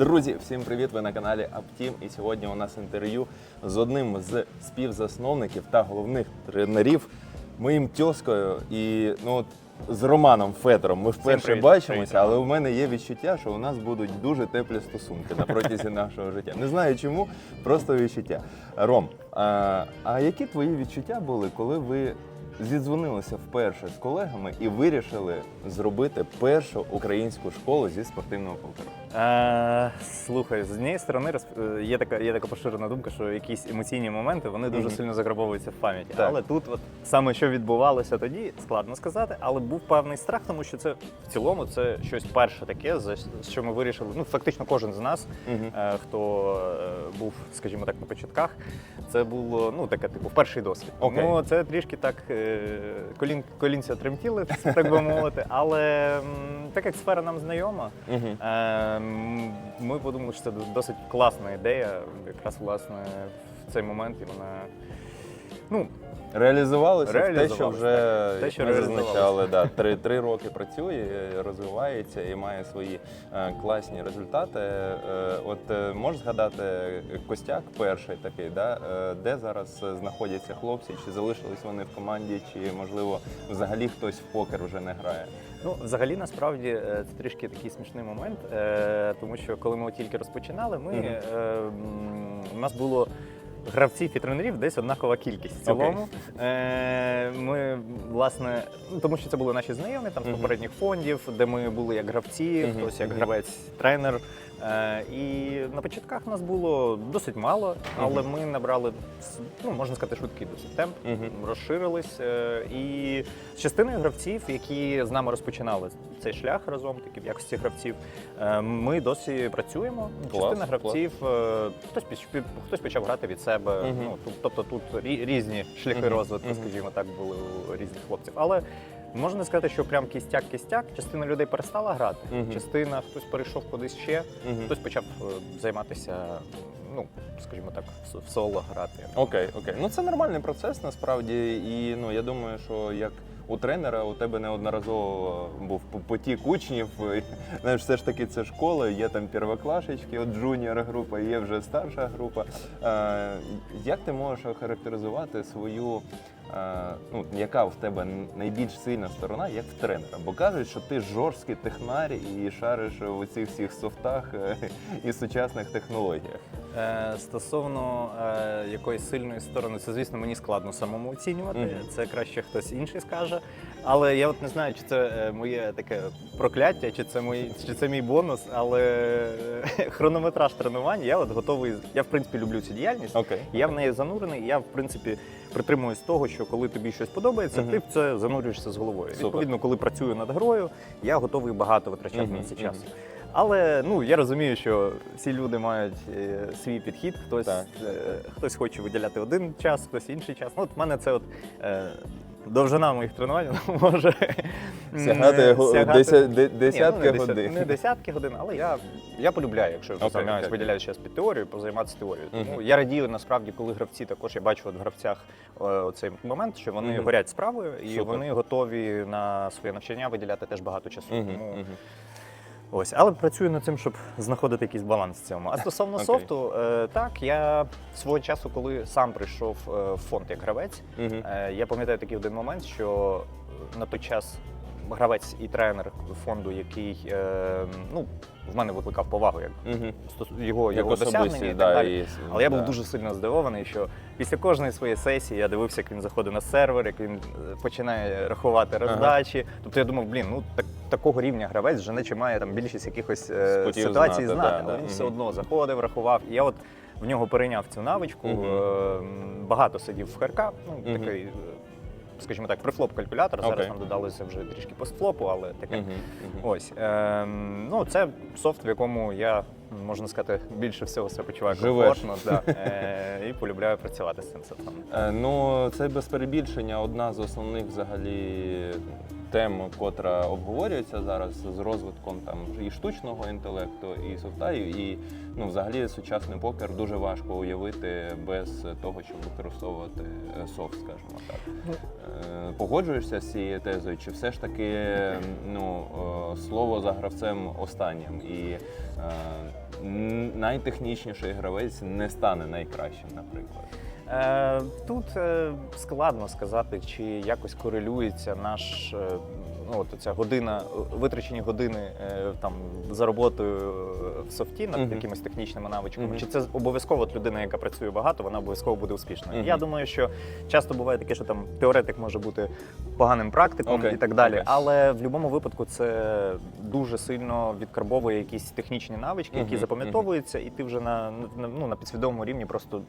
Друзі, всім привіт! Ви на каналі Аптім. І сьогодні у нас інтерв'ю з одним з співзасновників та головних тренерів, моїм тьоскою і ну от з Романом Федором. Ми вперше привіт. бачимося, Привіт, але у мене є відчуття, що у нас будуть дуже теплі стосунки на протязі нашого життя. Не знаю чому, просто відчуття. Ром, а, а які твої відчуття були, коли ви зідзвонилися вперше з колегами і вирішили зробити першу українську школу зі спортивного покеру? Е, слухай, з однієї сторони розп- е, є така, є така поширена думка, що якісь емоційні моменти вони дуже Мгм. сильно заграбовуються в пам'яті. Так. Але тут, от саме що відбувалося тоді, складно сказати, але був певний страх, тому що це в цілому це щось перше таке, за що ми вирішили. Ну, фактично, кожен з нас, Мгм. е, хто е, був, скажімо так, на початках, це було ну таке, типу, перший досвід. Окей. Тому це трішки так е, колін, колінця тремтіли, так би мовити. Але так як сфера нам знайома. Мгм. Е, м, Ми подумали, що це досить класна ідея, якраз власне в цей момент і вона. Ну, Реалізувалося те, що вже. Те, що ми зазначали, да, три, три роки працює, розвивається і має свої е, класні результати. Е, от е, можеш згадати Костяк перший такий, да, е, де зараз е, знаходяться хлопці, чи залишились вони в команді, чи можливо взагалі хтось в покер вже не грає. ну взагалі насправді е, це трішки такий смішний момент, е, тому що коли ми тільки розпочинали, ми Мгм. е, у нас було. Гравців і тренерів десь однакова кількість в цілому. Е, ми, власне, ну тому що це були наші знайомі там з попередніх фондів, де ми були як гравці, хтось як мгм. Е, і на початках нас було досить мало, але ми набрали ну, можна сказати, швидкий досить темп, розширились. Е, і з частиною гравців, які з нами розпочинали цей шлях разом, такі в якості гравців, е, ми досі працюємо. Частина гравців, хтось хтось почав грати від себе. Ну, тобто тут різні шляхи розвитку, скажімо так, були у різних хлопців. Але можна сказати, що прям кістяк-кістяк, частина людей перестала грати, Мгм. частина хтось перейшов кудись ще, Мгм. хтось почав е, займатися, ну скажімо так, в соло грати. Окей, окей. Ну це нормальний процес насправді. І ну я думаю, що як у тренера у тебе неодноразово був по- потік учнів. І, Знаєш, все ж таки це школа, є там первоклашечки, от джуніор група, є вже старша група. Е, як ти можеш охарактеризувати свою? Ну, яка в тебе найбільш сильна сторона, як в тренера? Бо кажуть, що ти жорсткий технар і шариш у цих всіх софтах е, і сучасних технологіях. Е, Стосовно е, якоїсь сильної сторони, це звісно мені складно самому оцінювати. Мгм. Це краще хтось інший скаже. Але я от не знаю, чи це е, моє таке прокляття, чи це мої, чи це мій бонус. Але е, хронометраж тренувань я от готовий. Я в принципі люблю цю діяльність. Окей. Я в неї занурений. Я в принципі притримуюсь того, що коли тобі щось подобається, Мгм. ти в це занурюєшся з головою. Супер. Відповідно, коли працюю над грою, я готовий багато витрачати Мгм, на це часу. Але ну я розумію, що всі люди мають е, свій підхід. Хтось Так. е, хтось хоче виділяти один час, хтось інший час. Ну, от в мене це от е, довжина моїх тренувань може Сягати, е, десятки ну, не годин. Не десятки годин, але я, я полюбляю, якщо okay, виділяю час під теорію, позайматися теорією. Тому я радію насправді, коли гравці також я бачу от в гравцях цей оцей момент, що вони Мгм. горять справою і Супер. вони готові на своє навчання виділяти теж багато часу. Мгм, Тому мгм. Ось, але працюю над цим, щоб знаходити якийсь баланс в цьому. А стосовно Окей. софту, е, так я свого часу, коли сам прийшов е, в фонд як гравець, Мгм. е, я пам'ятаю такий один момент, що на той час гравець і тренер фонду, який е, ну, в мене викликав повагу, як Мгм. стос- його, Як його досягнення і так далі. і- Але я був дуже сильно здивований, що після кожної своєї сесії я дивився, як він заходить на сервер, як він е, починає рахувати роздачі. Тобто я думав, блін, ну так такого рівня гравець вже не чи має там більшість якихось е, Спотів ситуацій знати, знати, да, але да. він все одно заходив, рахував. І я от в нього перейняв цю навичку. Е, Багато сидів в ХРК, ну такий. е, Скажімо так, прифлоп калькулятор. Зараз нам додалося вже трішки постфлопу, але таке. Мгм. Ось ем, ну це софт, в якому я можна сказати більше всього себе почуваю комфортно да, е, і полюбляю працювати з цим софтом. Е, Ну, це без перебільшення одна з основних взагалі тем, котра обговорюється зараз з розвитком там і штучного інтелекту, і софта, і- і ну, взагалі сучасний покер дуже важко уявити без того, щоб використовувати е, софт, скажімо так. Ну. Е, Погоджуєшся з цією тезою, чи все ж таки ну, е, слово за гравцем останнім? І найтехнічніший гравець не стане найкращим, наприклад. Е, Тут е, складно сказати, чи якось корелюється наш е, ну, от ця година, витрачені години е, там за роботою е, в софті над Мгм. якимись технічними навичками. Мгм. Чи це обов'язково от людина, яка працює багато, вона обов'язково буде успішною. Мгм. Я думаю, що часто буває таке, що там теоретик може бути поганим практиком Окей, і так далі. окей. Але в будь-якому випадку це дуже сильно відкарбовує якісь технічні навички, які Мгм, запам'ятовуються, і ти вже на, на, ну, на підсвідомому рівні просто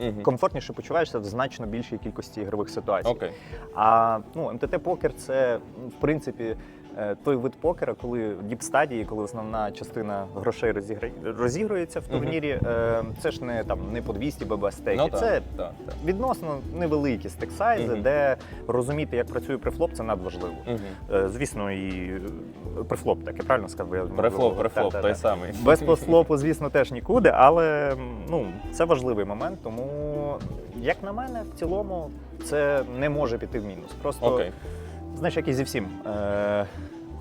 Мгм. комфортніше почуваєшся в значно більшій кількості ігрових ситуацій. Окей. А ну, МТТ покер це в принципі е, той вид покера, коли діп стадії, коли основна частина грошей розіграє, розігрується в турнірі. Е, Це ж не там не по 200 ББ стейки. Ну, це так, так. відносно невеликі стексайзи, Мгм. де розуміти, як працює префлоп, це надважливо. Е, Звісно, і префлоп, так я правильно сказав? Я Префлоп, префлоп, той самий. Без постфлопу, звісно, теж нікуди, але ну, це важливий момент, тому, як на мене, в цілому це не може піти в мінус. Просто, Окей. Знаєш, як і зі всім. Е-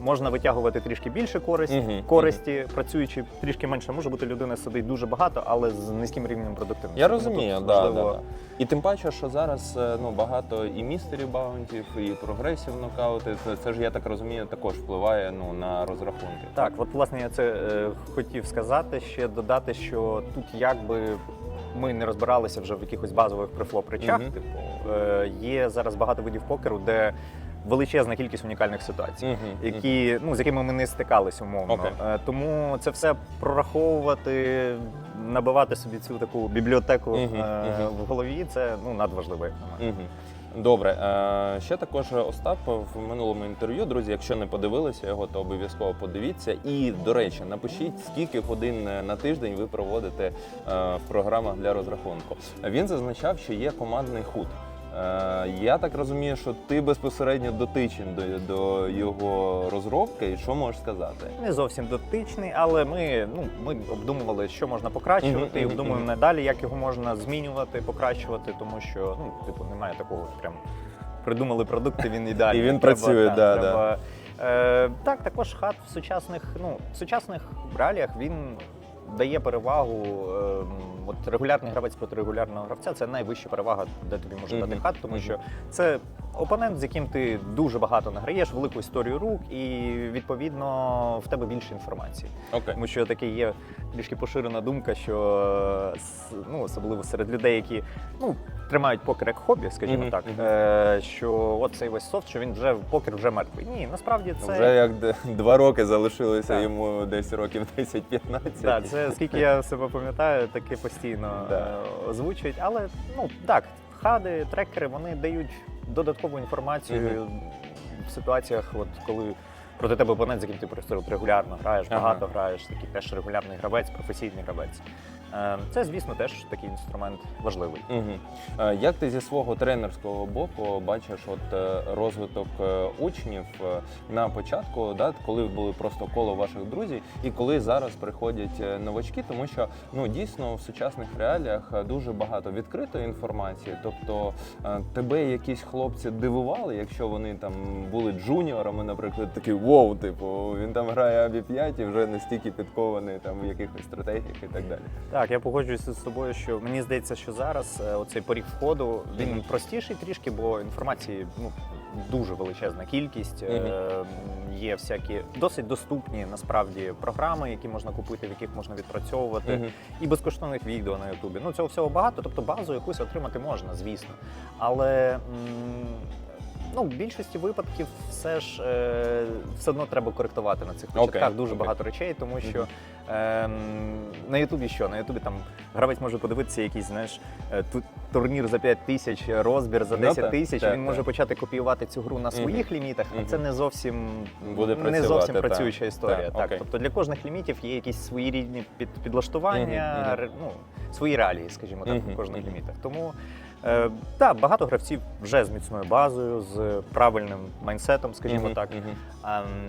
можна витягувати трішки більше користь, Мгм, користі, працюючи трішки менше. Може бути людина сидить дуже багато, але з низьким рівнем продуктивності. Я Тому розумію, тут да, да, важливо- да. І тим паче, що зараз е, ну, багато і містері баунтів, і прогресів нокаути. Це, це ж я так розумію, також впливає ну, на розрахунки. Так, от власне я це е, хотів сказати, ще додати, що тут якби ми не розбиралися вже в якихось базових префлоп речах. Мгм. Типу, е, є зараз багато видів покеру, де величезна кількість унікальних ситуацій. Мгм. Які ну з якими ми не стикались умовно, Окей. Е, тому це все прораховувати, набивати собі цю таку бібліотеку Мгм, е, мгм. в голові. Це ну надважливо, як на мене. Мгм. Добре, Е, ще також Остап в минулому інтерв'ю. Друзі, якщо не подивилися його, то обов'язково подивіться. І до речі, напишіть, скільки годин на тиждень ви проводите е, в програмах для розрахунку. Він зазначав, що є командний худ. Е, Я так розумію, що ти безпосередньо дотичен до, до його розробки. І що можеш сказати? Не зовсім дотичний, але ми, ну, ми обдумували, що можна покращувати, і обдумуємо надалі, як його можна змінювати, покращувати, тому що ну, типу, немає такого прям. Придумали продукт, і він ідеальний. І він Треба, працює, так, да, треба, Е, так, також хат в сучасних, ну, в сучасних реаліях він дає перевагу. Е, от регулярний гравець проти регулярного гравця це найвища перевага, де тобі може дати хат, тому що це опонент, з яким ти дуже багато награєш, велику історію рук, і відповідно в тебе більше інформації. Окей. Тому що таке є трішки поширена думка, що е, с- ну, особливо серед людей, які ну, тримають покер як хобі, скажімо Мгм, так, е, що от цей весь софт, що він вже покер вже мертвий. Ні, насправді це. Вже як два роки залишилося Так. йому десь років 10-15. Да, це скільки я себе пам'ятаю, таке постійно Да. е, озвучують. Але ну так, хади, трекери вони дають додаткову інформацію в ситуаціях, от коли проти тебе опонент, з яким ти просто регулярно граєш, Ага. багато граєш, такий теж регулярний гравець, професійний гравець. Е, Це, звісно, теж такий інструмент важливий. Угу. Як ти зі свого тренерського боку бачиш от е, розвиток учнів на початку, да, коли були просто коло ваших друзів, і коли зараз приходять новачки, тому що ну дійсно в сучасних реаліях дуже багато відкритої інформації. Тобто тебе якісь хлопці дивували, якщо вони там були джуніорами, наприклад, такі воу, типу, він там грає абі 5 і вже настільки підкований там в якихось стратегіях і так далі. Так, я погоджуюся з собою, що мені здається, що зараз е, оцей поріг входу він Мгм. простіший трішки, бо інформації ну дуже величезна кількість. Е, Є всякі досить доступні насправді програми, які можна купити, в яких можна відпрацьовувати, Мгм. і безкоштовних відео на Ютубі. Ну цього всього багато. Тобто базу якусь отримати можна, звісно. Але м, ну, в більшості випадків все ж е, все одно треба коректувати на цих початках Окей, дуже окей. багато речей, тому що. Ем, на Ютубі що? На Ютубі там гравець може подивитися якийсь, знаєш, е, ту- турнір за 5 тисяч, розбір за Ну, 10 тисяч. так, Він може почати копіювати цю гру на своїх лімітах, а це не зовсім Буде не зовсім працююча історія. Так, тобто для кожних лімітів є якісь свої рідні під, підлаштування, ну, свої реалії, скажімо так, в кожних лімітах. Тому Е, так, багато гравців вже з міцною базою, з правильним майнсетом, скажімо Мгм, так. мгм. Ем,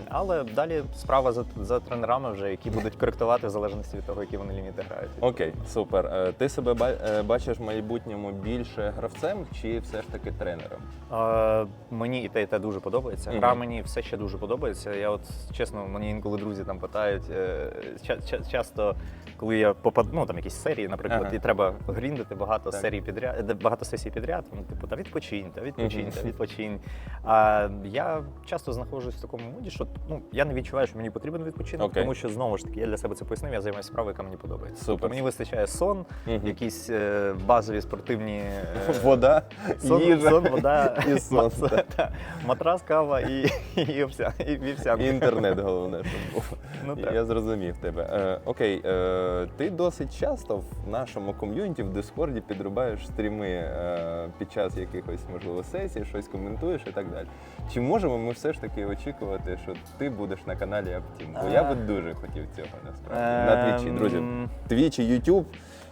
але далі справа за, за тренерами, вже які будуть коректувати в залежності від того, які вони ліміти грають. Окей, супер. Е, Ти себе е, бачиш в майбутньому більше гравцем чи все ж таки тренером? Е, мені і те, і те дуже подобається. Гра мені все ще дуже подобається. Я от чесно, мені інколи друзі там питають. е, ча- ча- часто, коли я попаду, ну там якісь серії, наприклад, Ага. і треба гріндити багато Так. серій підряд, багато сесій підряд. Ну, типу, та відпочинь, та відпочинь, та відпочинь. А я часто знаходжусь в такому моді, що ну я не відчуваю, що мені потрібен відпочинок, Окей. тому що знову ж таки я для себе це пояснив. Я займаюся справою, яка мені подобається. Супер. Тобто мені вистачає сон, Мгм. якісь е, базові спортивні е, Вода, Сон, їжа сон, вода, і сон. так. та, матрас, кава і, і, овся, і вівсянка. І інтернет головне, щоб був. Ну, так. Я зрозумів тебе. Е, окей, е, ти досить часто в нашому ком'юніті в Дискорді підрубаєш стріми е, під час якихось, можливо, сесій, щось коментуєш і так далі. Чи можемо ми все ж таки очікувати, що ти будеш на каналі Аптім? Бо я би дуже хотів цього насправді. На твічі, друзі. Твічі, Твіч Ютуб.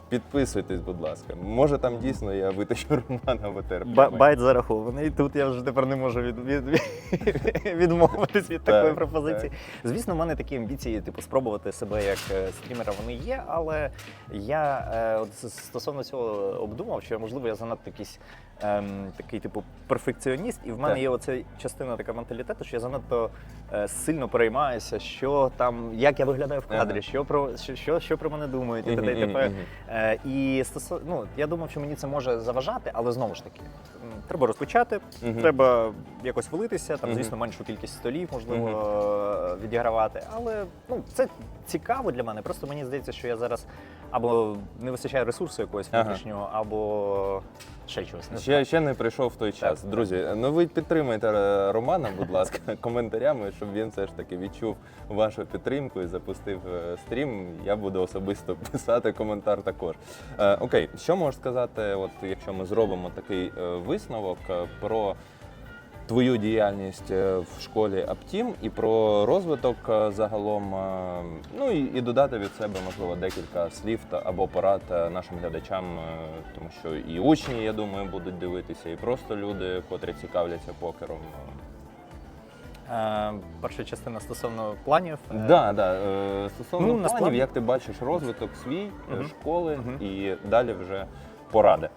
Підписуйтесь, будь ласка. Може там дійсно я витащу Романа в етер. ба- Байт зарахований. Тут я вже тепер не можу від, від, від- відмовитись від Так, такої пропозиції. Звісно, в мене такі амбіції, типу, спробувати себе як е, стрімера, вони є, але я е, от стосовно цього обдумав, що можливо я занадто якийсь ем, такий, типу, перфекціоніст, і в мене Так. є оця частина така менталітету, що я занадто е, сильно переймаюся, що там, як я виглядаю в кадрі, Ага. що про що, що, що про мене думають, і т.д. і т.п. Е, і стосо... ну, я думав, що мені це може заважати, але знову ж таки, м, треба розпочати, Мгм. треба якось влитися, там, Мгм. звісно, меншу кількість столів можливо е, відігравати. Але ну, це цікаво для мене. Просто мені здається, що я зараз або не вистачає ресурсу якогось Ага. внутрішнього, або ще чогось. Не Ще, ще не прийшов той час. Так. Друзі, ну ви підтримуйте е, Романа, будь ласка, коментарями, щоб він все ж таки відчув вашу підтримку і запустив е, стрім. Я буду особисто писати коментар також. Е, окей, що можеш сказати, от якщо ми зробимо такий е, висновок е, про. Твою діяльність е, в школі Аптім і про розвиток загалом. Ну і, і додати від себе, можливо, декілька слів та або порад нашим глядачам, тому що і учні, я думаю, будуть дивитися, і просто люди, котрі цікавляться покером. Е, перша частина стосовно планів. Е, Да, да. е, Стосовно Ну, планів, насправді- як ти бачиш розвиток свій Мгм. школи Мгм. і далі вже поради.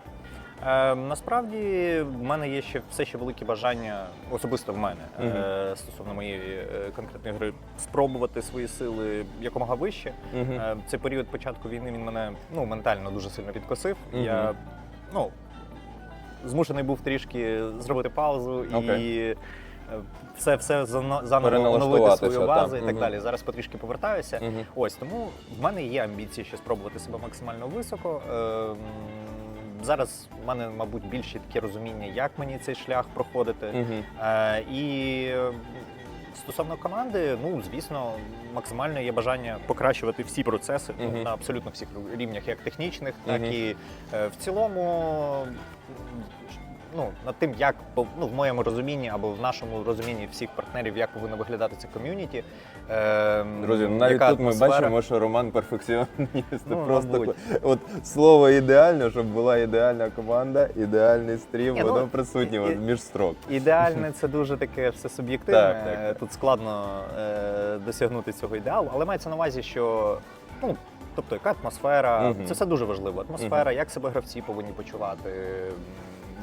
Е, насправді в мене є ще все ще велике бажання, особисто в мене, Мгм. е, стосовно моєї конкретної гри, спробувати свої сили якомога вище. Мгм. Е, цей період початку війни він мене ну, ментально дуже сильно підкосив. Мгм. Я ну, змушений був трішки зробити паузу і. Все, все заново оновити свою базу і так Мгм. далі. Зараз потрішки повертаюся. Мгм. Ось тому в мене є амбіції ще спробувати себе максимально високо. Ем, Зараз в мене, мабуть, більше таке розуміння, як мені цей шлях проходити. Мгм. Е, і е, стосовно команди, ну звісно, максимально є бажання покращувати всі процеси Мгм. на абсолютно всіх рівнях, як технічних, так Мгм. і е, в цілому. Ну, над тим, як ну, в моєму розумінні або в нашому розумінні всіх партнерів, як повинно виглядати це ком'юніті. Е, Друзі, ну, навіть яка тут ми атмосфера. бачимо, що Роман перфекціоніст. Ну, Просто мабуть. от слово ідеально, щоб була ідеальна команда, ідеальний стрім, Ні, ну, воно присутнє і- між строк. Ідеальне це дуже таке все суб'єктивне. Так, так, так. Тут складно е, досягнути цього ідеалу, але мається на увазі, що ну. Тобто, яка атмосфера, Мгм. це все дуже важливо. Атмосфера, як себе гравці повинні почувати,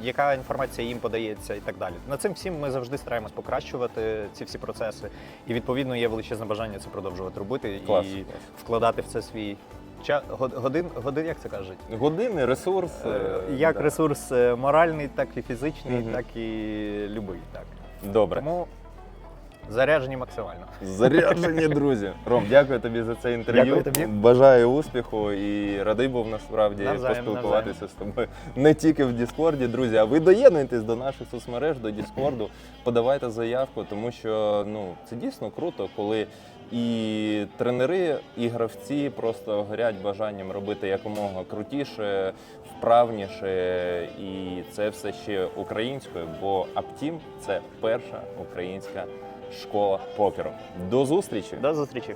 яка інформація їм подається і так далі. На цим всім ми завжди стараємось покращувати ці всі процеси. І відповідно є величезне бажання це продовжувати робити Клас, і клас. вкладати в це свій час годин, годин, як це кажуть? Години, ресурс. Е, е, Як да. ресурс е, моральний, так і фізичний, угу. так і любий. Так. Добре. Тому заряджені максимально. Заряджені друзі. Ром, дякую тобі за це інтерв'ю. Дякую тобі. Бажаю успіху і радий був насправді Навзаєм, поспілкуватися з тобою не тільки в Діскорді, друзі. А ви доєднуйтесь до наших соцмереж, до Діскорду, подавайте заявку, тому що ну це дійсно круто, коли. І тренери, і гравці просто горять бажанням робити якомога крутіше, вправніше, і це все ще українською, бо Аптім це перша українська школа покеру. До зустрічі! До зустрічі.